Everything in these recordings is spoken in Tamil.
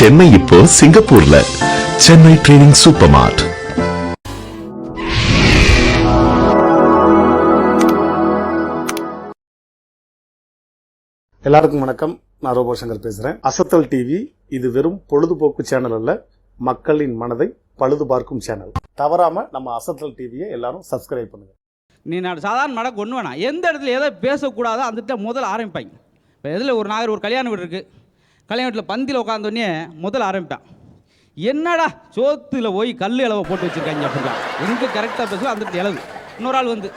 சென்னை இப்போ சிங்கப்பூர்ல. சென்னை ட்ரைனிங் சூப்பர் மார்ட் எல்லாருக்கும் வணக்கம். நான் ரோபோ சங்கர் பேசுறேன். அசத்தல் டிவி இது வெறும் பொழுதுபோக்கு சேனல் அல்ல மக்களின் மனதை பழுது பார்க்கும் சேனல் தவறாம நம்ம அசத்தல் டிவியை எல்லாரும் சப்ஸ்கிரைப் பண்ணுங்க. நீ நான் சாதாரண நடக்க ஒன்று வேணாம் எந்த இடத்துல எதை பேசக்கூடாதோ அந்த இடத்துல முதல்ல ஆரம்பிப்பாங்க. இப்போ எதில் ஒரு நாகர் ஒரு கல்யாண வீடு இருக்குது கல்யாண வீட்டில் பந்தியில் உட்காந்தோடனே முதல்ல ஆரம்பிப்பேன். என்னடா சோத்துல போய் கல் இலவை போட்டு வச்சுருக்காங்க அப்படின்னா? எங்கே கரெக்டாக பேசுவோம் அந்த இளவு. இலவு இன்னொரு ஆள் வந்து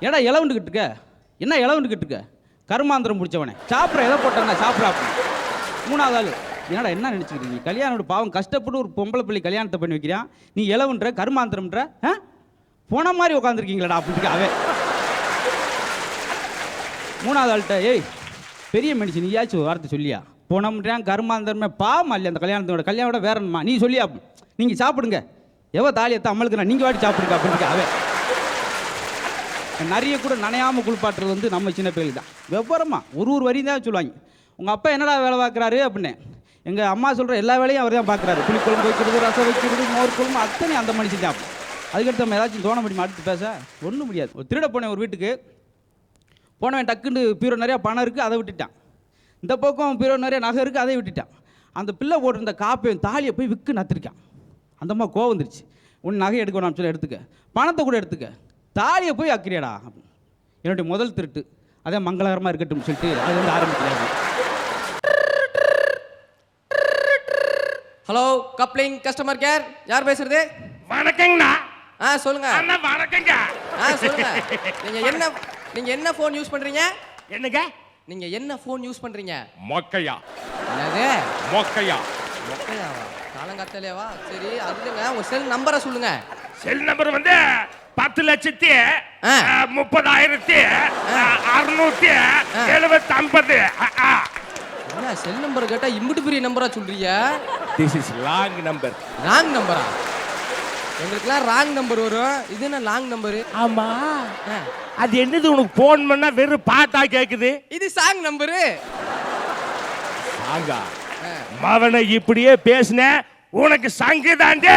ஏடா இலவுண்டுக்கிட்டு இருக்க? என்ன இலவுண்டுக்கிட்டு இருக்க? கருமாந்திரம் பிடிச்சவனே சாப்பிட்ற எதை போட்டேன்னா சாப்பிட்றா மூணாவது ஆள் என்னடா என்ன நினச்சிக்கிறீங்க கல்யாணம் பாவம் கஷ்டப்பட்டு ஒரு பொம்பளை பிள்ளை கல்யாணத்தை பண்ணி வைக்கிறான் நீ இலவுன்ற கருமாந்திரம்ன்ற ஆ? போன மாதிரி உட்காந்துருக்கீங்களடா அப்படின்னு அவன். மூணாவது ஆள்கிட்ட ஏய் பெரிய மனுஷன் நீயாச்சும் வார்த்தை சொல்லியா? போனோம்ன்றான் கர்மாந்தரமே பாவம் இல்லையா அந்த கல்யாணத்தோட? கல்யாணோட வேறம்மா நீ சொல்லியா நீங்கள் சாப்பிடுங்க. எவ தாலியத்தை அம்மளுக்கு நீங்கள் வாட்டி சாப்பிடுங்க அப்படின்னு அவன். நிறைய கூட நனையாமல் குளிப்பாட்டுறது வந்து நம்ம சின்ன பிள்ளைகள் தான். வெவ்வரமாக ஒரு ஒரு வரியும் தான் சொல்லுவாங்க. உங்கள் அப்பா என்னடா வேலை பார்க்குறாரு அப்படின்னு. எங்கள் அம்மா சொல்கிற எல்லா வேலையும் அவர் தான் பார்க்குறாரு. புளிக்குழம்பு வைக்கிறது ரசம் வைக்கிறது மோர் குழம்பு அத்தனை அந்த மனுஷன் தான். அதுக்கடுத்து நம்ம ஏதாச்சும் தோண முடியுமா? அடுத்து பேச? ஒன்றும் முடியாது. ஒரு திருட போனேன் ஒரு வீட்டுக்கு. போனவன் டக்குன்னு பீரோ நிறையா பணம் இருக்குது அதை விட்டுட்டான். இந்த பக்கம் பீரோ நிறைய நகை இருக்குது அதை விட்டுட்டான். அந்த பிள்ளை போட்டிருந்த காப்பையும் தாலியை போய் விற்று நத்திருக்கான். அந்த அம்மா கோவம் வந்துருச்சு. உன் நகை எடுக்கணும் சொல்லி எடுத்துக்க. பணத்தை கூட எடுத்துக்க. தாலியை போய் அக்கிறியாடா என்னுடைய முதல் திருட்டு. அதே மங்களகரமாக இருக்கட்டும் சொல்லிட்டு அது வந்து ஆரம்பிக்கிறாங்க ஹலோ கப்ளிங் கஸ்டமர் கேர் யார் பேசுறது? வணக்கங்கண்ணா. ஆ சொல்லுங்க. அண்ணா வணக்கங்க. ஆ சொல்லுங்க. நீங்க என்ன நீங்க என்ன ஃபோன் யூஸ் பண்றீங்க? என்னங்க? நீங்க என்ன ஃபோன் யூஸ் பண்றீங்க? மொக்கையா. என்னது? மொக்கையா. மொக்கையாவா? காலங்காத்தாலேவா சரி அதுலங்க உங்க செல் நம்பரை சொல்லுங்க. செல் நம்பர் வந்து பத்து லட்சத்தி முப்பதாயிரத்தி அறுநூத்தி எழுபத்தி ஐம்பது என்ன செல் நம்பர் கேட்டா இம்புட்டு பெரிய நம்பரா சொல்றீங்க? This is long number wrong நம்பரா எங்களுக்குலாம் ராங் நம்பர் வரும். இது என்ன லாங் நம்பரு ஆமா. அது என்னது உனக்கு போன் பண்ணா வெறும் பாட்டா கேக்குது? இது சாங் நம்பரு ஆகா மவனை இப்படியே பேசின உனக்கு சங்கு தாண்டே.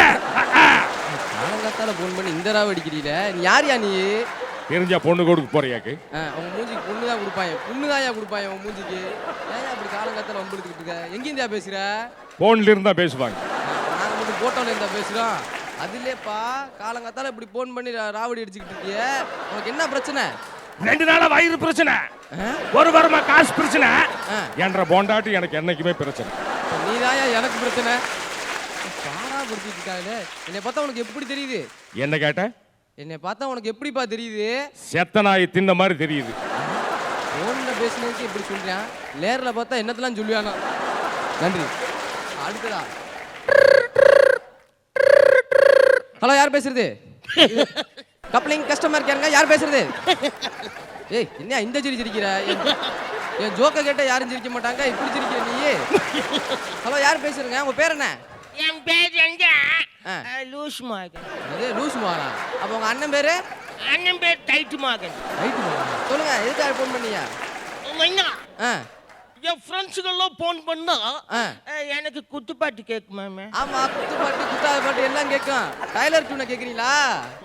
காலங்காத்தால ஃபோன் பண்ணி இந்த ராவ அடிக்கிறீல. நீ யார் யா நீ? தெரிஞ்ச பொண்ணு கொடுக்க போறியாக்கு? ஆ, உங்க மூஞ்சிக்கு பொண்ணு தான் கொடுப்பாங்க பொண்ணு தான் ஏன் கொடுப்பாங்க உன் மூஞ்சிக்கு? ஏன் அப்படி காலங்காத்தால வம்பெடுத்துக்கிட்டு இருக்க? எங்கேருந்தா பேசுற? போன்ல இருந்தா பேசுவாங்க. நாங்க மட்டும் போட்டோல இருந்தா பேசுறோம். அதுலேப்பா காலங்காத்தால இப்படி ஃபோன் பண்ணி ராவடி அடிச்சுக்கிட்டு இருக்கியே. உனக்கு என்ன பிரச்சனை? ரெண்டு நாளா வயிறு பிரச்சனை? ஒரு வாரமா காசு பிரச்சனை. என்ற போண்டாட்டி எனக்கு என்னைக்குமே பிரச்சனை. நீ எனக்கு பிரச்சனை. பாரா இருக்காங்களே என்னை பார்த்தா உனக்கு எப்படி தெரியுது? என்ன கேட்ட? என்னை பார்த்தா உனக்கு எப்படிப்பா தெரியுது? செத்த நாய் தின்ன மாதிரி தெரியுது. ஃபோனில் பேசுனதுக்கு இப்படி சொல்றேன். நேரில் பார்த்தா என்னத்தெல்லாம் சொல்லுவாங்க நன்றி. அடுத்ததா? ஹலோ யார் பேசுறது? கப்ளிங் கஸ்டமர் கேருங்க யார் பேசுறது? ஏய் என்ன இந்த சிரி சிரிக்கிற? என் ஜோக்க கேட்ட யாரும் சிரிக்க மாட்டாங்க இப்படி சிரிக்கிற நீ ஹலோ யார் பேசுறீங்க? உங்க பேர் என்ன? என் பேர் எங்க. லூஸ் மகன் அது லூஸ் மாறா. அப்போ உங்க அண்ணன் பேரு? அண்ணன் பேர் டைட்டு மகன் ரைட்டு சொல்லுங்க எதுக்காக ஃபோன் பண்ணீங்க? ஆ. என் ஃப்ரெண்ட்ஸுக்கெல்லாம் ஃபோன் பண்ணா எனக்கு குத்துப்பாட்டு கேட்குமாமே ஆமா குத்து பாட்டு குத்தாத பாட்டு எல்லாம் கேட்கும் டைலர் டியூனை கேக்குறீங்களா?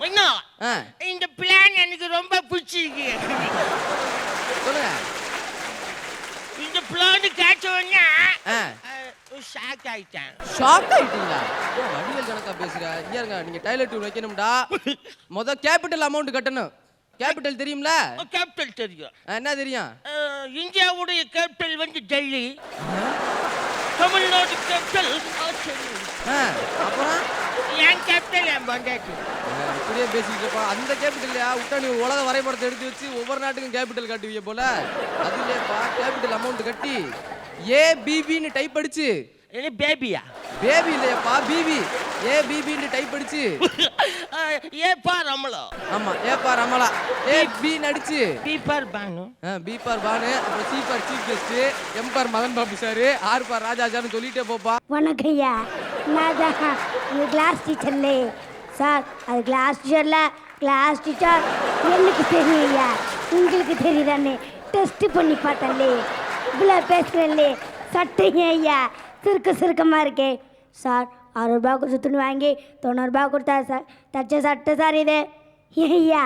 என்ன ஆ. இந்த பிளான் எனக்கு ரொம்ப பிடிச்சிருக்கு சொல்லுங்க. இந்த பிளான் கேட்ட உடனே ஷாக் ஆயிட்டேன். ஷாக் ஆயிட்டீங்களா? வடிவேல் கணக்கா பேசுற? இங்க இருங்க நீங்க டைலர் டியூன் வைக்கணும்டா. முத கேபிட்டல் அமௌண்ட் கட்டணும். கேபிட்டல் தெரியும்ல? கேபிட்டல் தெரியும். என்ன தெரியும்? இந்தியாவுடைய கேபிட்டல் வந்து டெல்லி. தமிழ்நாடு கேபிட்டல். அப்புறம்? என் கேபிட்டல் என் ஆ, இப்படியே பேசிக்கிட்டு இருப்பா. அந்த கேபிட்டல்லையா? விட்டா நீ உலக வரைபடத்தை எடுத்து வச்சு ஒவ்வொரு நாட்டுக்கும் கேபிட்டல் காட்டுவீங்க போல. அது இல்லையப்பா கேபிட்டல் அமௌண்ட் கட்டி ஏ பிபின்னு டைப் அடிச்சு. பேபியா பேபி இல்லையப்பா பிபி ஏ பிபின்னு டைப் அடிச்சு. ஏப்பா ரமலம் ஆமா ஏப்பா ரமலா. ஏ பி நடிச்சு. பீப்பர் பானு. பி பார் பானு அப்புறம் C for chief guest M for Madan Babu sir R for Raja சார்னு சொல்லிட்டே போப்பா. வணக்கம் ஐயா. நான் தான் கிளாஸ் டீச்சர்லே சார் அது கிளாஸ் டீச்சரில் கிளாஸ் டீச்சர் எனக்கு தெரியும் ஐயா. உங்களுக்கு தெரியுதானே? டெஸ்ட் பண்ணி பார்த்தேன்லே. இவ்வளோ பேசுகிறேன்லே சட்டைங்க ஐயா. சுருக்க சுருக்கமாக இருக்கே. சார் அறுபா சுற்றுன்னு வாங்கி தொண்ணூறுபா கொடுத்தா சார் தச்ச சட்டை சார் இது. ஐயா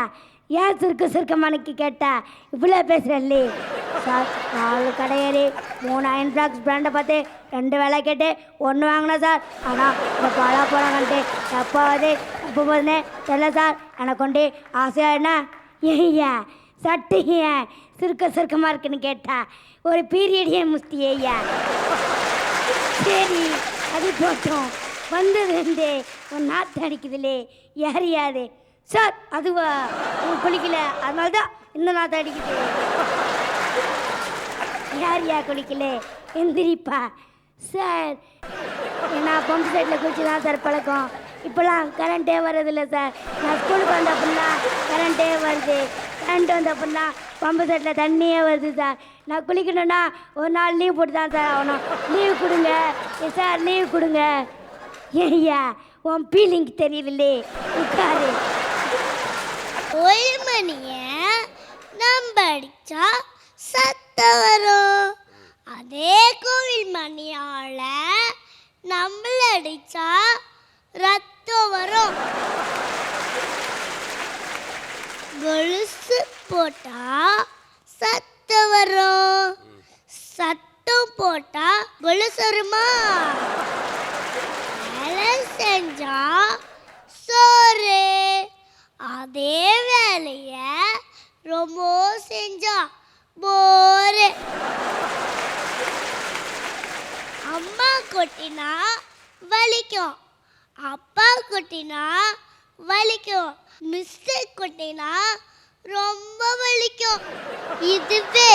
ஏன் சுருக்க சுருக்கமானக்கு கேட்டா? இவ்வளோ பேசுகிறல்லே சார் நாலு கடையேறி மூணு அயன் பிளாக்ஸ் பிராண்டை பார்த்து ரெண்டு வேலை கேட்டு ஒன்று வாங்கினேன் சார். ஆனால் இந்த பாலா போகிறாங்கன்ட்டு எப்போவது எப்போ போதுன்னு தெரியல சார். எனக்கு கொண்டு ஆசையாக என்ன? ஐயா சட்டு ஏன் சுருக்க சுருக்கமாக இருக்குன்னு கேட்டா? ஒரு பீரியடே முஸ்தி ஐயா சரி. அது போட்டோம் வந்தது இருந்தே ஒரு நாற்று அடிக்குதுலே. யார் யாரு? சார் அதுவா? உன் குளிக்கல. அதனால தான் இந்த நாற்று அடிக்குது. யார் யா குளிக்கல? எந்திரிப்பா. சார் நான் பம்பு செட்டில் குளிச்சு தான் சார் பழக்கம். இப்போலாம் கரண்ட்டே வர்றதில்ல சார். நான் ஸ்கூலுக்கு வந்த அப்படின்னா கரண்ட்டே வருது. கரண்ட் வந்த அப்படின்னா பம்பு செட்டில் தண்ணியே வருது சார். நான் குளிக்கணும்னா ஒரு நாள் லீவ் போட்டு தான் சார் ஆகணும். லீவ் கொடுங்க. சார் லீவ் கொடுங்க. ஏய்யா உன் ஃபீலிங் தெரியவில்லை. உட்காரு. ஒரு மணிய நம்ம அடிச்சா சத்தம் வரும். அதே கோவில் மணியால நம்மள அடிச்சா ரத்தம் வரும். கொலுசு போட்டா சத்து வரும் சத்தம் போட்டா கொலுசு வருமா வேலை செஞ்சா சோறு. அதே வேலைய ரொம்ப செஞ்சா போரு. அம்மா கொட்டினா வலிக்கும். அப்பா கொட்டினா வலிக்கும். மிஸ்டேக் கொட்டினா ரொம்ப வலிக்கும். இதுவே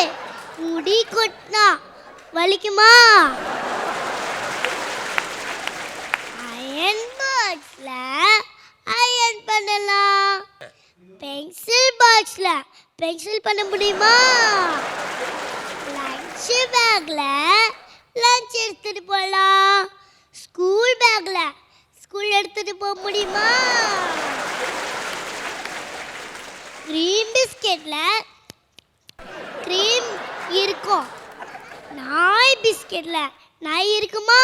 முடி கொட்டினா வலிக்குமா? அயன் பாக்ஸ்ல அயன் பண்ணலாம். பென்சில் பாக்ஸ்ல பென்சில் பண்ண முடியுமா? லஞ்ச் பேக்ல லஞ்ச் எடுத்துட்டு போகலாம் ஸ்கூல் பேக்ல ஸ்கூல் எடுத்துட்டு போக முடியுமா? க்ரீம் பிஸ்கெட்ல க்ரீம் இருக்கும். நாய் பிஸ்கெட்ல நாய் இருக்குமா?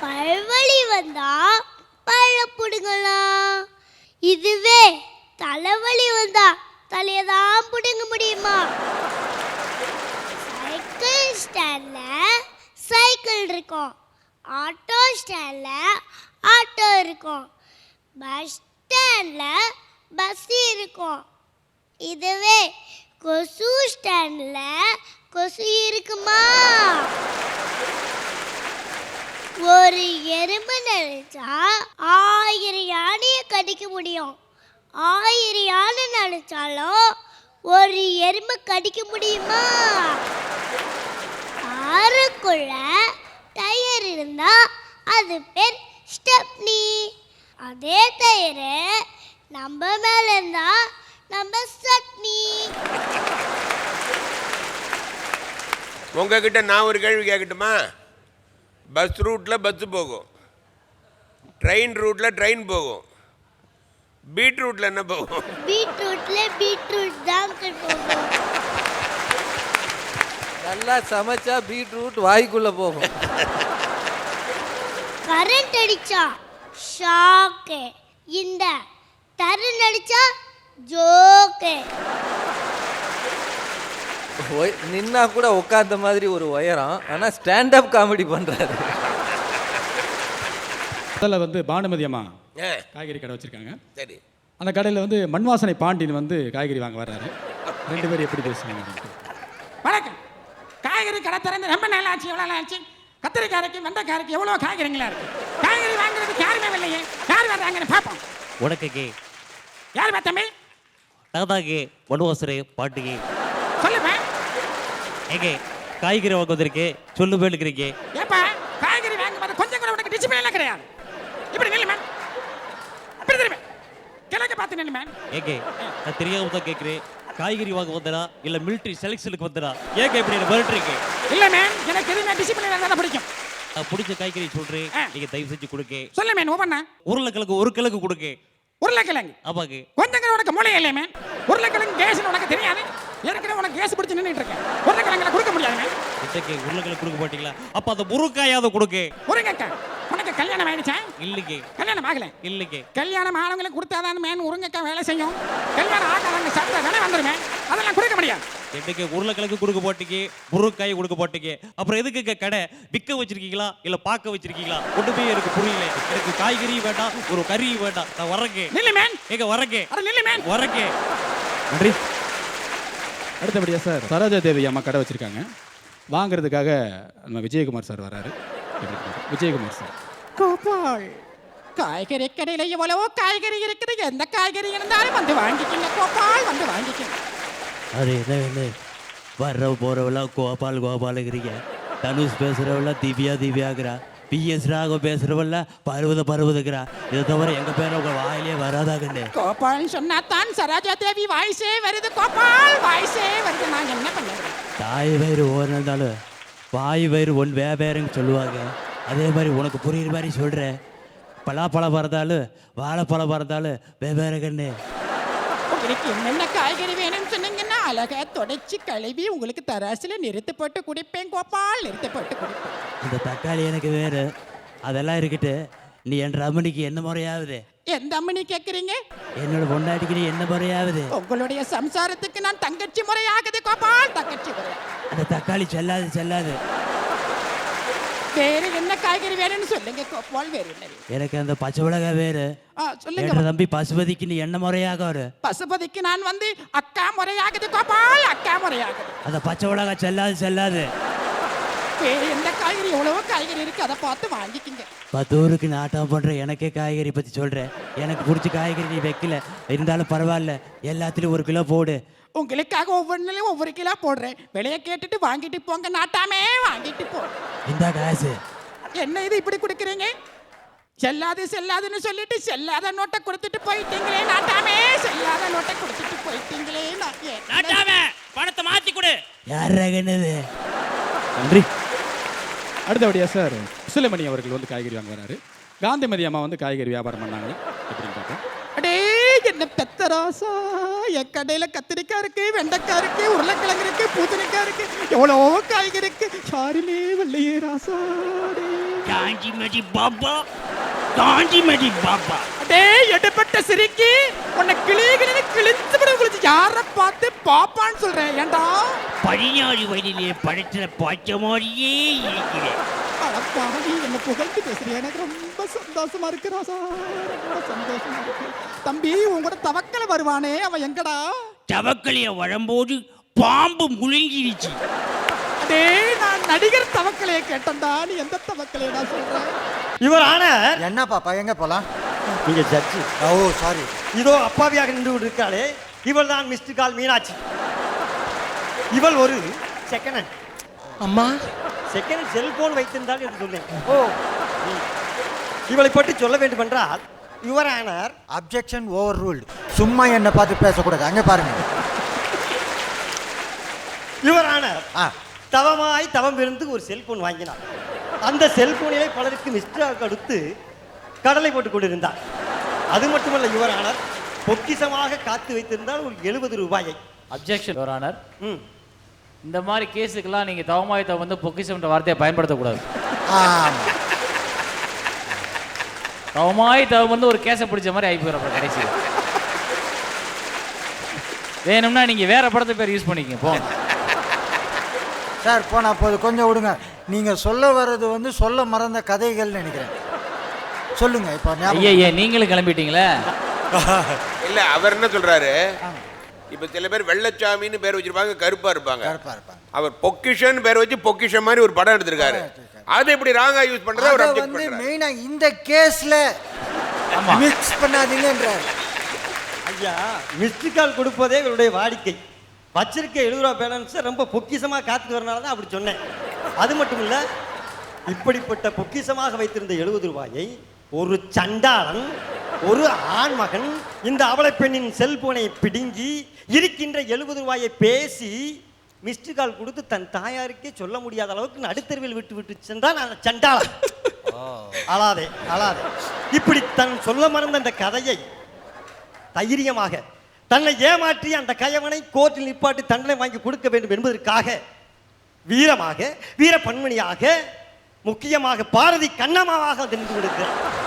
பழவழி வந்தா பழ பிடுங்கலாம். இதுவே தலைவலி வந்தா தலையை தான் புடுங்க முடியுமா? சைக்கிள் ஸ்டாண்ட்ல சைக்கிள் இருக்கும். ஆட்டோ ஸ்டாண்ட்ல ஆட்டோ இருக்கும். பஸ் ஸ்டாண்டில் பஸ் இருக்கும். இதுவே கொசு ஸ்டாண்டில் கொசு இருக்குமா? ஒரு எறும்பு நினைச்சா ஆயிரம் யானையை கடிக்க முடியும். ஆயிரம் யானை நினைச்சாலும் ஒரு எறும்பு கடிக்க முடியுமா? காருக்குள்ள டயர் இருந்தா அது பேர் ஸ்டெப்னி. அதே டயரு நம்ம மேல இருந்தா நம்ம சட்னி. உங்ககிட்ட நான் ஒரு கேள்வி கேட்கட்டுமா பஸ் ரூட்டில் பஸ்ஸு போகும். ட்ரெயின் ரூட்டில் ட்ரெயின் போகும். பீட் ரூட்டில் என்ன போகும்? பீட்ரூட்ல பீட்ரூட் தான் போகும். நல்லா சமைச்சா பீட்ரூட் வாய்க்குள்ள போகும். கரண்ட் அடிச்சா ஷாக்கு. இந்த தருண் அடிச்சா ஜோக்கு. ஒய்- நின்னா கூட உட்கார்ந்த மாதிரி ஒரு உயரம் ஆனா ஸ்டாண்டப் காமெடி பண்றாரு. முதல்ல வந்து பானுமதி அம்மா காய்கறி கடை வச்சிருக்காங்க. சரி. அந்த கடையில் வந்து மண்வாசனை பாண்டியன் வந்து காய்கறி வாங்க வர்றாரு. ரெண்டு பேரும் எப்படி அப்படின்ட்டு. வணக்கம். காய்கறி கடை திறந்து ரொம்ப நாள் ஆச்சு எவ்வளோ நாள் ஆச்சு கத்திரிக்காய்க்கு வெண்டைக்காய்க்கு எவ்வளோ காய்கறிங்களா இருக்கு. காய்கறி வாங்குறதுக்கு யாருமே இல்லையே? யார் வர்றாங்கன்னு பார்ப்போம். உனக்கு யார் பா தம்பி? தகதாக்கு வடுவாசரு பாட்டுக்கு சொல்லுப்பா ஏங்க காய்கறி வாங்க வந்திருக்கு. சொல்லு போயிருக்கிறீங்க ஏப்பா காய்கறி வாங்கும்போது கொஞ்சம் கூட உனக்கு டிசிப்ளின் கிடையாது. இப்படி நில்லு மேம். இப்படி திரும்பி. கிழக்கு பார்த்து நில்லு மேம். ஏங்க நான் தெரியாம தான் கேட்குறேன். காய்கறி வாங்க வந்தனா இல்ல மிலிட்டரி செலெக்ஷனுக்கு வந்தனா? ஏங்க இப்படி மிரட்டுறீங்க? இல்லை மேம் எனக்கு எதுவுமே டிசிப்ளின் இருந்தால் பிடிக்கும். பிடிச்ச காய்கறி சொல்றேன். நீங்க தயவு செஞ்சு கொடுங்க. சொல்லு மேம் ஒவ்வொன்னா உருளைக்கிழங்கு ஒரு கிழங்கு கொடுங்க. உருளைக்கிழங்கு? கொஞ்சம் கூட உனக்கு மூளை இல்லை மேம் உருளைக்கிழங்கு கேஸ் உனக்கு தெரியாது. ஏற்கனவே உனக்கு கேஸ் பிடிச்சி நின்றுட்டு இருக்கேன். உருளைக்கிழங்குல கொடுக்க முடியாது மேம் உருளைக்கிழங்கு கொடுக்க மாட்டீங்களா? அப்ப அந்த முருங்காயாவது கொடுக்கு முருங்கக்கா உனக்கு கல்யாணம் ஆயிடுச்சா? இல்லைக்கு கல்யாணம் ஆகல. இல்லைக்கு கல்யாணம் ஆனவங்களுக்கு கொடுத்தாதான் மேன் முருங்கக்காய் வேலை செய்யும். கல்யாணம் ஆகாதவங்க சாப்பிட்டா தானே வந்துருங்க அதெல்லாம் கொடுக்க முடியாது. ஏட்டைக்கு உருளைக்கிழங்கு கொடுக்க போட்டீங்க முருங்காய் கொடுக்க போட்டீங்க அப்புறம் எதுக்குங்க கடை? விற்க வச்சிருக்கீங்களா? இல்ல பார்க்க வச்சிருக்கீங்களா? ஒண்ணுமே எனக்கு புரியல. எனக்கு காய்கறி வேண்டாம் ஒரு கறி வேண்டாம். நான் வரக்கே நில்லு மேன். எங்க வரக்கே நில்லு மேன். வரக்கே நன்றி. அடுத்தபடியாக சார் சரோஜா தேவி அம்மா கடை வச்சுருக்காங்க. வாங்குறதுக்காக நம்ம விஜயகுமார் சார் வராரு? விஜயகுமார் சார். கோபால் காய்கறி கடையில எவ்வளவோ காய்கறி இருக்குது. எந்த காய்கறி இருந்தாலும் வந்து வாங்கிக்கங்க கோபால். வந்து வாங்கிக்கங்க. அது என்ன என்ன? வர்ற போகிறவெல்லாம் கோபால் கோபாலுங்கிறீங்க தனுஷ் பேசுகிறவெல்லாம் திவ்யா திவ்யாங்கிறா. பிஎஸ் ராகம் பேசுகிறவெல்லாம் பருவத பருவதுங்கிறா. இதை தவிர எங்கள் பேர் உங்கள் வாயிலே வராதாகண்ணே கோபால் சொன்னாதான் சரோஜா தேவி வாய்ஸே வருது. கோபால் வாய்ஸே வருது. நான் என்ன பண்ணுறது? தாய் வயிறு ஓடுனாலும் வாய் வயிறு ஒன் வேவேறுன்னு சொல்லுவாங்க. அதே மாதிரி உனக்கு புரியுற மாதிரி சொல்கிறேன் பலாப்பழம் பறந்தாலும் வாழைப்பழம் பறந்தாலும் வெவ்வேறு கண்ணு உங்களுக்கு என்னென்ன காய்கறி வேணும்னு சொன்னீங்கன்னா அழகா தொடச்சி கழுவி உங்களுக்கு தராசுல நிறுத்து போட்டு குடிப்பேன் கோபால். நிறுத்து போட்டு குடிப்பேன். இந்த தக்காளி எனக்கு வேறு. அதெல்லாம் இருக்கட்டு. நீ என் ரமணிக்கு என்ன முறையாவது? எந்த அம்மனி கேக்குறீங்க? என்னோட பொண்டாட்டிக்கு நீ என்ன முறையாவது? உங்களுடைய சம்சாரத்துக்கு நான் தங்கச்சி முறையாகுது கோபால். தங்கச்சி முறையா அந்த தக்காளி செல்லாது செல்லாது. வேற என்ன காய்கறி வேணும்னு சொல்லுங்க. கோபால் வேற என்ன? எனக்கு அந்த பச்சை மிளகாய் வேறு. சொல்லுங்க. தம்பி பசுபதிக்கு நீ என்ன முறையாக வரு? பசுபதிக்கு நான் வந்து அக்கா முறையாகுது கோபால் அக்கா முறையாகுது. அந்த பச்சை மிளகாய் செல்லாது செல்லாது. வேற எந்த காய்கறி எவ்வளவோ காய்கறி இருக்கு அதை பார்த்து வாங்கிக்கிங்க. பத்து ஊருக்கு நாட்டம் பண்ற எனக்கே காய்கறி பத்தி சொல்றேன். எனக்கு பிடிச்ச காய்கறி நீ வைக்கல. இருந்தாலும் பரவாயில்ல. எல்லாத்துலயும் ஒரு கிலோ போடு. உங்களுக்காக ஒவ்வொன்றுலையும் ஒவ்வொரு கிலோ போடுறேன். விலையை கேட்டுட்டு வாங்கிட்டு போங்க நாட்டாமே வாங்கிட்டு போ. இந்த காசு என்ன இது இப்படி கொடுக்குறீங்க? செல்லாது செல்லாதுன்னு சொல்லிட்டு செல்லாத நோட்டை கொடுத்துட்டு போயிட்டீங்களே நாட்டாமே. செல்லாத நோட்டை கொடுத்துட்டு போயிட்டீங்களே என்ன- பணத்தை மாத்தி கொடு. யார் ரகனது நன்றி. அடுத்தபடியாக சார் சுலைமணி அவர்கள் வந்து காய்கறி வாங்க வராரு. காந்திமதி அம்மா வந்து காய்கறி வியாபாரம் பண்ணாங்களா எப்படின்னு பார்ப்போம் அடே என்ன பெத்த ராசா. என் கடையில கத்திரிக்காய் இருக்கு வெண்டைக்காய் இருக்கு உருளைக்கிழங்கு இருக்கு பூசணிக்காய் இருக்கு எவ்வளோ காய்கறி இருக்கு. யாருமே வெள்ளையே ராசா அடே. காஞ்சி மதி பாபா காஞ்சி மதி பாபா. அடே எடுப்பட்ட சிரிக்கி. உன்னை கிளி கிளி கிழிச்சு விட விழிச்சு யார பார்த்து பாப்பான்னு சொல்றேன்? ஏன்டா பதினாறு வயதிலே படத்துல பார்த்த மாதிரியே இருக்கிறேன். அடப்பாவி என்ன புகழ்ந்து பேசுறிய எனக்கு ரொம்ப சந்தோஷமா இருக்கு ராசா ரொம்ப சந்தோஷமா இருக்கு தம்பி உங்களோட தவக்கல வருவானே அவன் எங்கடா தவக்கலைய வரும்போது பாம்பு முழுங்கிருச்சு அடே நான் நடிகர் தவக்கலையை கேட்டேன்டா நீ எந்த தவக்கலையடா சொல்ற இவர் ஆன என்ன பாப்பா எங்க போலாம் நீங்க ஜட்ஜி ஓ சாரி இதோ அப்பாவியாக நின்று கொண்டு இருக்காளே இவள் தான் மிஸ்டர் கால் மீனாட்சி இவள் ஒரு செகண்ட் ஹேண்ட் அம்மா செகண்ட் செல்போன் வைத்திருந்தால் என்று சொன்னேன். ஓ. இவளை பற்றி சொல்ல வேண்டும் என்றால் your honour objection overruled சும்மா என்ன பார்த்து பேசக்கூடாது. அங்க பாருங்க. யுவர் ஆனர் ஆ. தவமாய் தவம் இருந்து ஒரு செல்போன் வாங்கினார் அந்த செல்போனிலே பலருக்கு மிஸ்டர் கொடுத்து கடலை போட்டுக் கொண்டிருந்தார் அது மட்டுமல்ல யுவர் ஆனர் பொக்கிசமாக காத்து வைத்திருந்தால் ஒரு எழுபது ரூபாயை. அப்ஜெக்ஷன் யுவர் ஆனர் ம். இந்த மாதிரி கேஸுக்கெல்லாம் நீங்கள் தவமாய் தவம் வந்து பொக்கிஷம்ன்ற வார்த்தையை பயன்படுத்தக்கூடாது. தவமாய் தவம் வந்து ஒரு கேஸை பிடிச்ச மாதிரி ஆகி போயிடும் கடைசியில் வேணும்னா நீங்கள் வேற படத்தை பேர் யூஸ் பண்ணிக்கங்க போங்க. சார் போனா போது கொஞ்சம் விடுங்க. நீங்க சொல்ல வர்றது வந்து சொல்ல மறந்த கதைகள் நினைக்கிறேன். சொல்லுங்க இப்போ ஐயா நீங்களும் கிளம்பிட்டீங்களே? இல்ல அவர் என்ன சொல்றாரு? இப்ப சில பேர் வெள்ளச்சாமின்னு பேர் வச்சிருப்பாங்க கருப்பா இருப்பாங்க. கருப்பா இருப்பாங்க. அவர் பொக்கிஷன் பேர் வச்சு பொக்கிஷன் மாதிரி ஒரு படம் எடுத்திருக்காரு. அது எப்படி ராங்கா யூஸ் பண்றதை அவர் அப்ஜெக்ட் வந்து பண்றாரு. மெயினா இந்த கேஸ்ல மிக்ஸ் பண்ணாதீங்கன்றார். ஐயா மிஸ்டு கால் கொடுப்பதே இவருடைய வாடிக்கை. வச்சிருக்க எழுபது ரூபா பேலன்ஸை ரொம்ப பொக்கிஷமாக காத்துட்டு வரனால தான் அப்படி சொன்னேன். அது மட்டும் இல்லை இப்படிப்பட்ட பொக்கிஷமாக வைத்திருந்த எழுபது ரூபாயை ஒரு சண்டாளன் ஒரு ஆண்மகன் இந்த அவளை பெண்ணின் செல்போனை பிடுங்கி இருக்கின்ற எழுபது ரூபாயை பேசி மிஸ்டு கால் கொடுத்து தன் தாயாருக்கே சொல்ல முடியாத அளவுக்கு நடுத்தருவில் விட்டு விட்டு சென்றான் அந்த சண்டாளன். அழாதே அழாதே. இப்படி தன் சொல்ல மறந்த அந்த கதையை தைரியமாக தன்னை ஏமாற்றி அந்த கயவனை கோர்ட்டில் நிப்பாட்டி தண்டனை வாங்கி கொடுக்க வேண்டும் என்பதற்காக வீரமாக வீர பன்மணியாக முக்கியமாக பாரதி கண்ணம்மாவாக நின்று கொடுக்கிறார்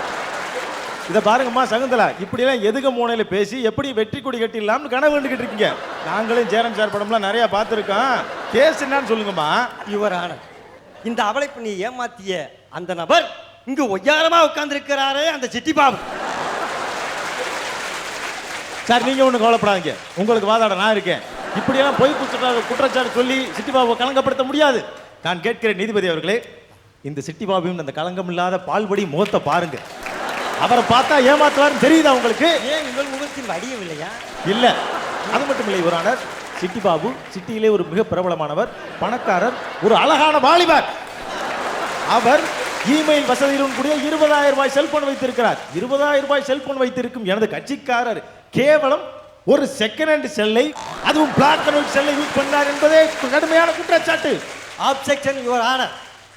இதை பாருங்கம்மா சகுந்தலா இப்படியெல்லாம் எதுக மூனையில பேசி எப்படி வெற்றி கொடி கட்டிடலாம்னு கனவு கண்டுகிட்டு இருக்கீங்க? நாங்களும் ஜெயராம் சார் படம்லாம் நிறைய பார்த்துருக்கோம். கேஸ் என்னன்னு சொல்லுங்கம்மா. யுவரான இந்த அவளை பண்ணி ஏமாத்திய அந்த நபர் இங்கு ஒய்யாரமா உட்கார்ந்திருக்கிறாரே அந்த சிட்டி பாபு சார் நீங்க ஒன்றும் கவலைப்படாதீங்க. உங்களுக்கு வாதாட நான் இருக்கேன். இப்படியெல்லாம் பொய் குற்றச்சாட்டு குற்றச்சாட்டு சொல்லி சிட்டிபாபுவை கலங்கப்படுத்த முடியாது. நான் கேட்கிறேன் நீதிபதி அவர்களே இந்த சிட்டிபாபுவின் அந்த கலங்கம் இல்லாத பால்படி முகத்தை பாருங்க. அவரை பார்த்தா ஏமாத்துவாருன்னு தெரியுதா உங்களுக்கு? ஏன் உங்கள் முகத்தில் வடியவில்லையா? இல்ல. அது மட்டும் இல்லை இவரானர் சிட்டி பாபு சிட்டியிலே ஒரு மிக பிரபலமானவர் பணக்காரர் ஒரு அழகான வாலிபர். அவர் இமெயில் வசதியுடன் கூடிய இருபதாயிரம் ரூபாய் செல்போன் வைத்திருக்கிறார். இருபதாயிரம் ரூபாய் செல்போன் வைத்திருக்கும் எனது கட்சிக்காரர். கேவலம் ஒரு செகண்ட் ஹேண்ட் செல்லை அதுவும் பிளாக் அண்ட் ஒயிட் செல்லை யூஸ் பண்ணார் என்பதே கடுமையான குற்றச்சாட்டு. Objection your honour.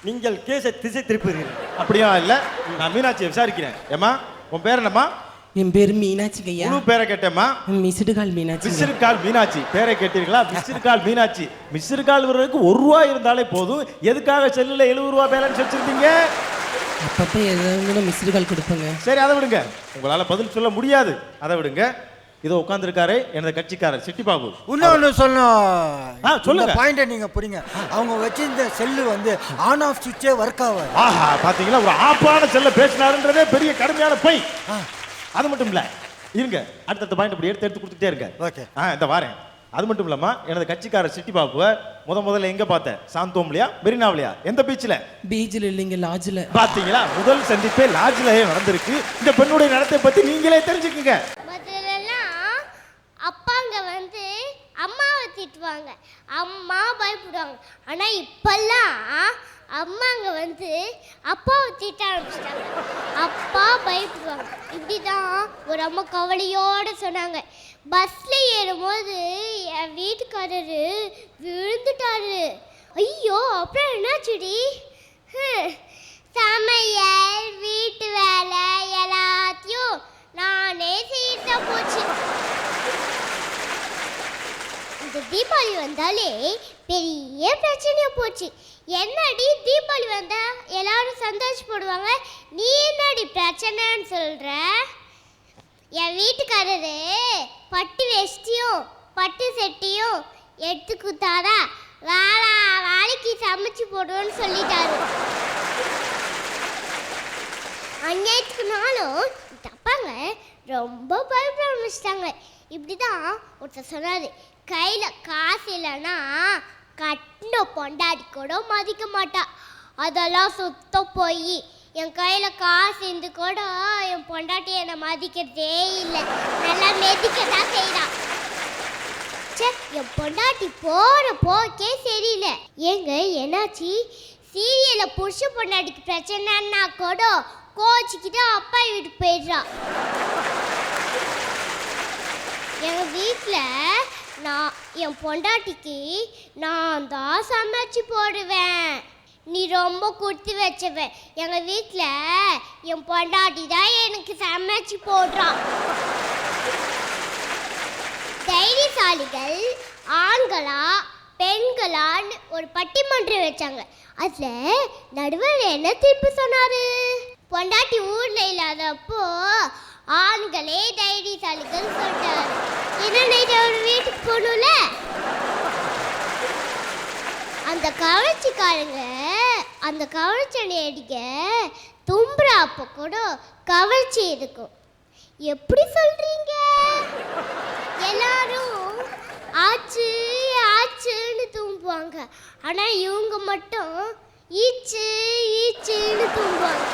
நீங்கள் கேஸை திசை திருப்புகிறீர்கள். அப்படியா இல்ல? நான் மீனாட்சியை விசாரிக்கிறேன். ஏமா உன் பேர் என்னம்மா? என் பேர் மீனாட்சிங்க ஐயா முழு பேரை கேட்டேம்மா. Missed call Meenakshi missed call Meenakshi. பேரை கேட்டீர்களா? மிஸ்ரு கால் மீனாட்சி. மிஸ்ரு கால் விடுறதுக்கு ஒரு ரூபா இருந்தாலே போதும். எதுக்காக செல்லுல எழுபது ரூபா பேலன்ஸ் வச்சிருந்தீங்க? அப்பப்போ ஏதாவது மிஸ்டு கால் கொடுப்பேங்க. சரி அதை விடுங்க. உங்களால பதில் சொல்ல முடியாது. அதை விடுங்க. இதோ உட்கார்ந்திருக்காரு எனது கட்சிக்காரர் சிட்டி பாபு இன்னொன்று ஆ, சொல்லணும் சொல்லுங்க. பாயிண்ட்டை நீங்க புரியுங்க அவங்க வச்சிருந்த செல்லு வந்து ஆன் ஆஃப் சுவிட்சே ஒர்க் ஆகாது. ஆஹா பாத்தீங்களா? ஒரு ஆப்பான செல்ல பேசினாருன்றதே பெரிய கடுமையான பொய். அது மட்டும் இல்ல. இருங்க அடுத்தடுத்த பாயிண்ட் இப்படி எடுத்து எடுத்து கொடுத்துட்டே இருங்க. ஓகே. ஆ இந்த வாரேன். அது மட்டும் இல்லாம எனது கட்சிக்காரர் சிட்டி பாபுவை முத முதல்ல எங்க பார்த்தேன் சாந்தோம்லையா? மெரினாவிலையா? எந்த பீச்சில் பீச்சில் இல்லைங்க லாட்ஜில் பாத்தீங்களா? முதல் சந்திப்பே லாட்ஜ்ல நடந்திருக்கு. இந்த பெண்ணுடைய நடத்தை பத்தி நீங்களே தெரிஞ்சுக்குங்க. அப்பாங்க வந்து அம்மாவை திட்டுவாங்க. அம்மா பயப்படுவாங்க. ஆனால் இப்பெல்லாம் அம்மாங்க வந்து அப்பாவை திட்ட ஆரம்பிச்சிட்டாங்க. அப்பா பயப்படுவாங்க. இப்படி தான் ஒரு அம்மா கவலையோடு சொன்னாங்க. பஸ்ஸில் ஏறும்போது என் வீட்டுக்காரரு விழுந்துட்டாரு. ஐயோ அப்புறம் என்னாச்சுடி? சமையல் வீட்டு வேலை எல்லாத்தையும் நானே செய்யட்டா போச்சு. இந்த தீபாவளி வந்தாலே பெரிய பிரச்சனையா போச்சு. என்னடி தீபாவளி வந்தா எல்லாரும் சந்தோஷப்படுவாங்க? நீ என்னடி பிரச்சனைன்னு சொல்ற? என் வீட்டுக்காரரு பட்டு வேஷ்டியும் பட்டு செட்டியும் எடுத்து குத்தாதா வேலை வேலைக்கு சமைச்சு போடுவோன்னு சொல்லிட்டாரு. அந்நேரத்துக்குனாலும் இந்த தப்பாங்க. ரொம்ப பயப்பட ஆரம்பிச்சிட்டாங்க. இப்படி தான் ஒருத்தர் சொன்னார் கையில் காசு இல்லைன்னா கட்டின பொண்டாடி கூட மதிக்க மாட்டா. அதெல்லாம் சுத்த போய் என் கையில் காசு இருந்து கூட என் பொண்டாட்டி என்னை மதிக்கிறதே இல்லை. நல்லா மெதிக்க தான் செய்கிறான் ச்சே என் பொண்டாட்டி போற போக்கே சரியில்லை. ஏங்க என்னாச்சு? சீரியல்ல புருஷ பொண்டாட்டிக்கு பிரச்சனைன்னா கூட கோச்சிக்கிட்டு அப்பா வீட்டுக்கு போயிடுறா. எங்கள் வீட்டில் நான் என் பொண்டாட்டிக்கு நான் தான் சமைச்சு போடுவேன். நீ ரொம்ப கொடுத்து வச்சவன் எங்கள் வீட்டில் என் பொண்டாட்டி தான் எனக்கு சமைச்சு போடுறான் தைரியசாலிகள் ஆண்களா பெண்களான்னு ஒரு பட்டிமன்றம் வச்சாங்க. அதில் நடுவர் என்ன தீர்ப்பு சொன்னார்? பொண்டாட்டி ஊரில் இல்லாதப்போ ஆண்களே தைரியசாலிகள் சொல்லிட்டாரு என்ன அவர் வீட்டுக்கு போகணும்ல? அந்த கவர்ச்சிக்காரங்க அந்த கவர்ச்சனை அடிக்க தும்புற அப்போ கூட கவர்ச்சி இருக்கும். எப்படி சொல்றீங்க? எல்லாரும் ஆச்சு ஆச்சுன்னு தும்புவாங்க. ஆனா இவங்க மட்டும் ஈச்சு ஈச்சுன்னு தூங்குவாங்க.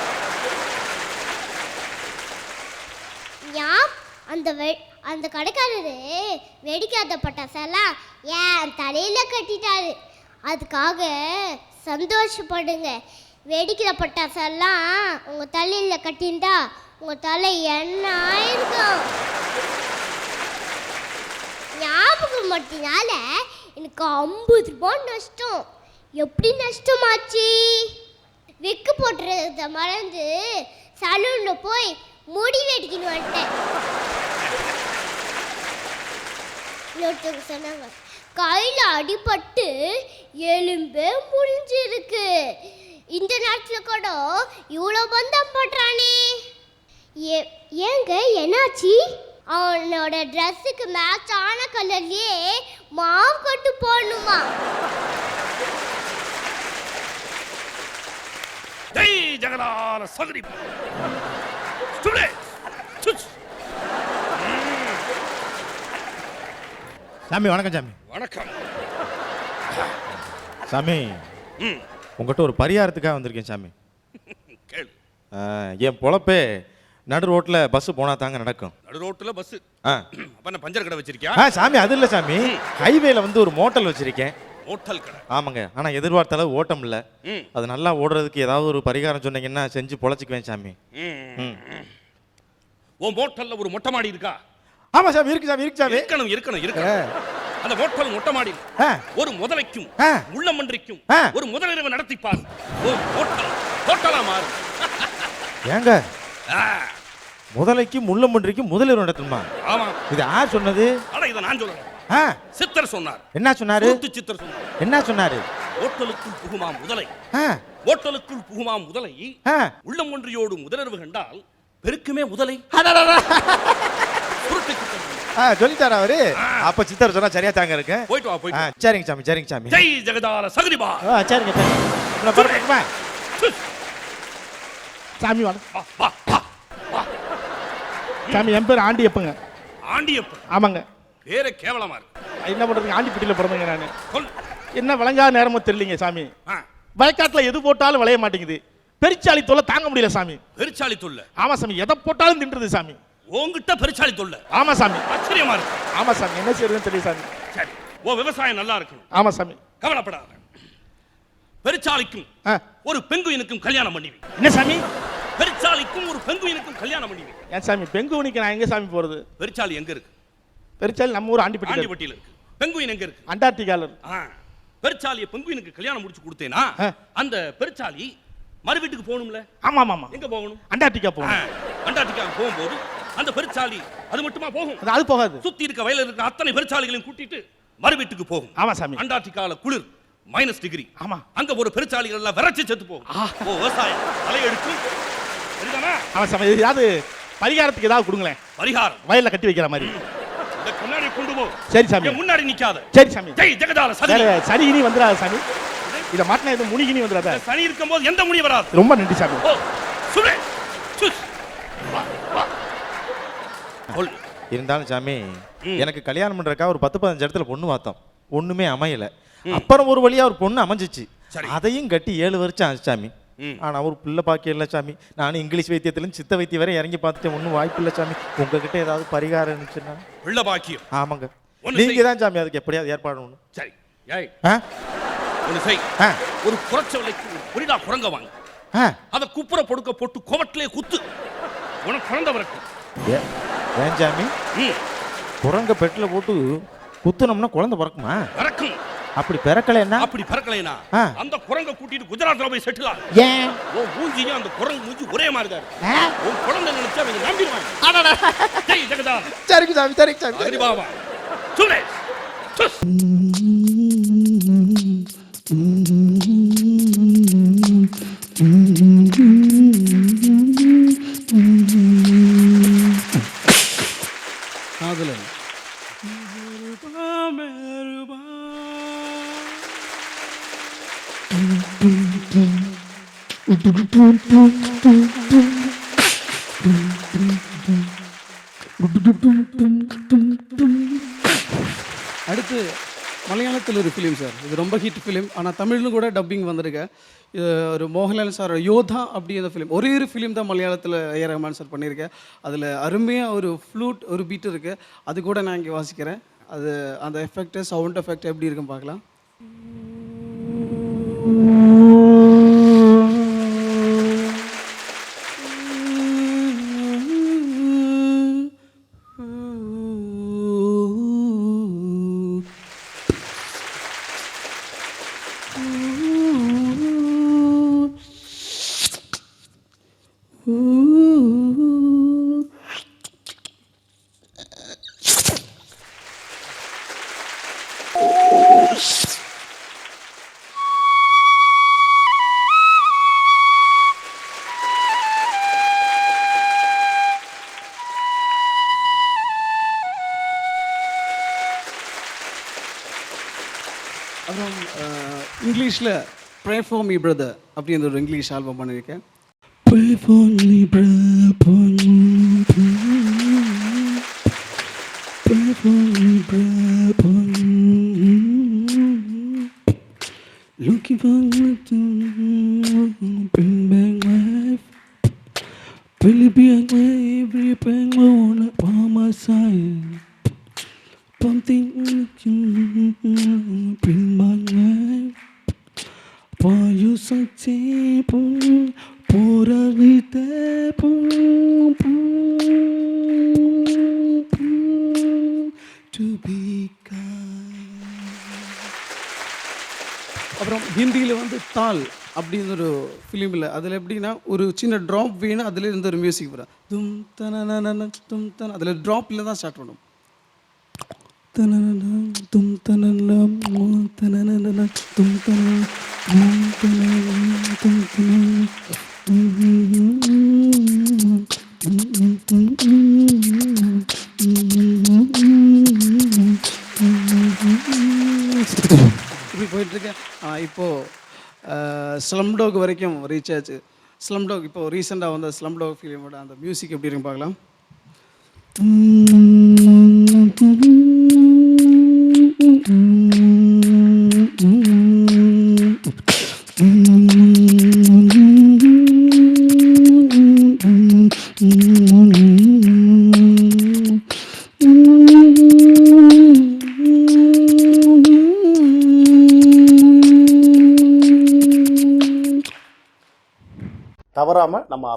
ஞாப் அந்த வெ அந்த கடைக்காரரு வெடிக்காத பட்டாசெல்லாம் ஏன் தலையில் கட்டிட்டாரு. அதுக்காக சந்தோஷப்படுங்க. வெடிக்கிற பட்டாசெல்லாம் உங்கள் தலையில் கட்டியிருந்தா உங்கள் தலை என்ன ஆயிருக்கும்? ஞாபகம் மட்டினால எனக்கு ஐம்பது ரூபாய் நஷ்டம். எப்படி நஷ்டமாச்சு? விக்கு போட்டுறத மறந்து சலூனில் போய் முடி வெடிக்கணும் வந்துட்டேன். இன்னொருத்தவங்க சொன்னாங்க கையில் அடிபட்டு எலும்பே முடிஞ்சிருக்கு இந்த நேரத்தில் கூட இவ்வளோ பந்தம் போடுறானே. ஏ ஏங்க என்னாச்சு? அவனோட ட்ரெஸ்ஸுக்கு மேட்ச் ஆன கலர்லேயே மாவு கட்டு போடணுமா? ஜெய் ஜெகதால சகரி சாமி வணக்கம் சாமி. வணக்கம். சாமி உங்ககிட்ட ஒரு பரிகாரத்துக்காக வந்திருக்கேன் சாமி. கேளு. என் பொழப்பே நடு ரோட்டில் பஸ் போனால் தாங்க நடக்கும். நடு ரோட்டுல பஸ் ஆ. அப்ப என்ன பஞ்சர் கடை வச்சிருக்கியா? ஆ சாமி அது இல்லை சாமி. ஹைவேல வந்து ஒரு மோட்டல் வச்சிருக்கேன். ஹோட்டல் கடை. ஆமாங்க. ஆனால் எதிர்பார்த்த அளவு ஓட்டம் இல்லை. அது நல்லா ஓடுறதுக்கு ஏதாவது ஒரு பரிகாரம் சொன்னீங்கன்னா செஞ்சு பொழைச்சிக்குவேன் சாமி. உன் மோட்டல்ல ஒரு மொட்டை மாடி இருக்கா? ஆமா சாமி இருக்கு சாமி இருக்கு சாமி. இருக்கணும் இருக்கணும் இருக்கணும். அந்த மோட்டல் மொட்டை மாடி ஆ. ஒரு முதலைக்கும் ஆ. உள்ளமன்றிக்கும் ஆ. ஒரு முதலிரவு நடத்திப்பார். ஒரு ஹோட்டல் ஹோட்டலா மாறும் ஏங்க? ஆ, முதலைக்கு முள்ளம்பன்றிக்கு முதலிடம் நடத்தணுமா? ஆமா. இது யார் சொன்னது? ஆனா இதை நான் ஆ சித்தர் சொன்னார். என்ன சொன்னாரு? கூத்து சித்தர் சொன்னார். என்ன சொன்னாரு? ஓட்டலுக்குள் புகுமா முதலை. ஆ. ஓட்டலுக்குள் புகுமா முதலை. ஆ. உள்ளம் ஒன்றியோடு முதலர்வு கண்டால் பெருக்குமே முதலை. சொல்லிட்டாரா அவரு? அப்ப சித்தர் சொன்னா சரியா தாங்க இருக்கு. போயிட்டு வா போயிட்டு. சரிங்க சாமி சரிங்க சாமி. ஜெய் ஜெகதால சகரிபா ஆ சரிங்க சரிங்க? சாமி வணக்கம் வா. வா வா வா. சாமி என் பேர் ஆண்டியப்பங்க. ஆண்டியப்பன். ஆமாங்க. பேரே கேவலமா இருக்கு. என்ன பண்ணுறதுங்க ஆண்டிப்பட்டியில் பிறந்தங்க நான். சொல். என்ன விளங்காத நேரமோ தெரியலீங்க சாமி. வயக்காட்டில் எது போட்டாலும் விளைய மாட்டேங்குது. பெருச்சாளி தொல்லை தாங்க முடியல சாமி. பெருச்சாளி தொல்லை. ஆமா சாமி. எதை போட்டாலும் தின்றுது சாமி. உன்கிட்ட பெருச்சாளி தொல்லை. ஆமா சாமி. ஆச்சரியமா இருக்கு. ஆமா சாமி. என்ன செய்யறதுன்னு தெரியல சாமி. சரி. ஓ விவசாயம் நல்லா இருக்கணும். ஆமா சாமி. கவலைப்படாத. பெருச்சாளிக்கும். ஒரு பெங்குயினுக்கும் கல்யாணம் பண்ணிவி என்ன சாமி? பெருச்சாளிக்கும் ஒரு பெங்குயினுக்கும் கல்யாணம் பண்ணிவி ஏன் சாமி? பெங்குவனிக்கு நான் எங்க சாமி போறது? பெருச்சாளி எங்க இருக்கு? பெருச்சாளி நம்ம ஊர் ஆண்டிப்பட்டி ஆண்டிப்பட்டியில இருக்கு. பெங்குயின் எங்க இருக்கு? அண்டார்டிகால இருக்கு. பெருச்சாலிய பெங்குயினுக்கு கல்யாணம் முடிச்சு கொடுத்தேனா. அந்த பெருச்சாலி மறு வீட்டுக்கு போகணும்ல? ஆமா ஆமா ஆமா எங்க போகணும்? அண்டார்டிகா போகணும். அண்டார்டிகா போகும்போது அந்த பெருச்சாலி அது மட்டுமா போகும்? அது போகாது. சுத்தி இருக்க வயல இருக்க அத்தனை பெருச்சாலிகளையும் கூட்டிட்டு மறு வீட்டுக்கு போகும். ஆமா சாமி. அண்டார்டிகால குளிர் மைனஸ் டிகிரி ஆமா. அங்க ஒரு பெருச்சாலிகள் எல்லாம் விரைச்சு செத்து போகும். ஓ விவசாயம். தலையெடுக்கும் சரிதானா ஆமா சாமி. ஏதாவது பரிகாரத்துக்கு ஏதாவது கொடுங்களேன். பரிகாரம். வயல்ல கட்டி வைக்கிற மாதிரி. கொண்டு போ சரி சாமி. முன்னாடி நிக்காத. சரி சாமி. ஜெகதால வேற சனி இனி வந்துடாது சாமி. இதை மாட்டினா எதுவும் முனிகினி வந்துடாத. சனி இருக்கும்போது எந்த முனி வராது? ரொம்ப நன்றி சாமி. சுரே. சொல் இருந்தாலும் சாமி. எனக்கு கல்யாணம் பண்றதுக்காக ஒரு பத்து பதினஞ்சு இடத்துல பொண்ணு பார்த்தோம். ஒண்ணுமே அமையல. அப்புறம் ஒரு வழியா ஒரு பொண்ணு அமைஞ்சிச்சு. சரி. அதையும் கட்டி ஏழு வருஷம் ஆச்சு சாமி. ம். ஆனா ஒரு பிள்ளை பாக்கியம் இல்லை சாமி. நானும் இங்கிலீஷ் வைத்தியத்துலேருந்து சித்த வைத்தியம் வரை இறங்கி பார்த்துட்டேன் ஒன்றும் வாய்ப்பு இல்லை சாமி. உங்ககிட்ட ஏதாவது பரிகாரம் இருந்துச்சுன்னா? பிள்ளை பாக்கியம். ஆமாங்க. நீங்க. தான் சாமி அதுக்கு எப்படியாவது ஏற்பாடு சரி ஒன்று ஆ? ஒரு குறைச்ச விலைக்கு ஒரு புரிடா குரங்க வாங்க. அதை குப்புற பொடுக்க போட்டு கோவட்டிலே குத்து. உனக்கு குழந்தை ஏ- ஏன் சாமி? குரங்க பெட்டில் போட்டு குத்துனோம்னா குழந்தை பிறக்குமா? பிறக்கும். அப்படி பிறக்கலைன்னா அப்படி பிறக்கலைனா. அந்த குரங்க கூட்டிட்டு குஜராத்ல போய் செட்டில் ஆகும் ஏன் உன் மூஞ்சியும் அந்த குரங்கு மூஞ்சி ஒரே மாதிரி தான் இருக்கு. உன் குழந்தை நினைச்சா அவங்க நம்பிடுவாங்க ஜெய் ஜெகதா சரிங்க சாமி சரிங்க சாமி அகரி பாபா சுரேஷ் அடுத்து மலையாளத்தில் ஒரு ஃபிலிம் சார். இது ரொம்ப ஹிட் ஃபிலிம் ஆனால் தமிழ்னு கூட டப்பிங் வந்திருக்கு. இது ஒரு மோகன்லால் சார் யோதா அப்படி அந்த ஃபிலிம் ஒரே ஒரு ஃபிலிம் தான் மலையாளத்தில் ஏ ரஹ்மான் சார் பண்ணியிருக்கேன் அதில் அருமையாக ஒரு ஃப்ளூட் ஒரு பீட் இருக்குது அது கூட நான் இங்கே வாசிக்கிறேன். அது அந்த எஃபெக்ட்டு சவுண்ட் எஃபெக்ட் எப்படி இருக்குன்னு பார்க்கலாம். Ooh. இங்கிலீஷில் ப்ரே ஃபார் மீ பிரதர் அப்படின்ற ஒரு இங்கிலீஷ் ஆல்பம் பண்ணியிருக்கேன் Pray for me, brother, for me, pray for me, brother, for me. Looking for me to bring back life. Really be a every pain wanna by my side. Something bring my life. For you something por ahorita to be அப்புறம் ஹிந்தியில் வந்து தால் அப்படின்னு ஒரு ஃபிலிமில் அதில் எப்படின்னா ஒரு சின்ன ட்ராப் வேணும் அதில் இருந்து ஒரு மியூசிக் வரும். தும் தன தும் தன அதில் ட்ராப்பில் தான் ஸ்டார்ட் பண்ணும் தன தும் தனன, மோ தும் தன, தும் தன, இப்படி போயிட்டுருக்கேன் இப்போது ஸ்லம்டாக் வரைக்கும் ரீச் ஆச்சு. ஸ்லம்டாக் இப்போ ரீசெண்டாக வந்த ஸ்லம்டாக் ஃபிலிமோட அந்த மியூசிக் எப்படி இருக்கு பார்க்கலாம்.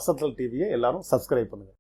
அசத்தல் டிவியை எல்லாரும் சப்ஸ்கிரைப் பண்ணுங்க.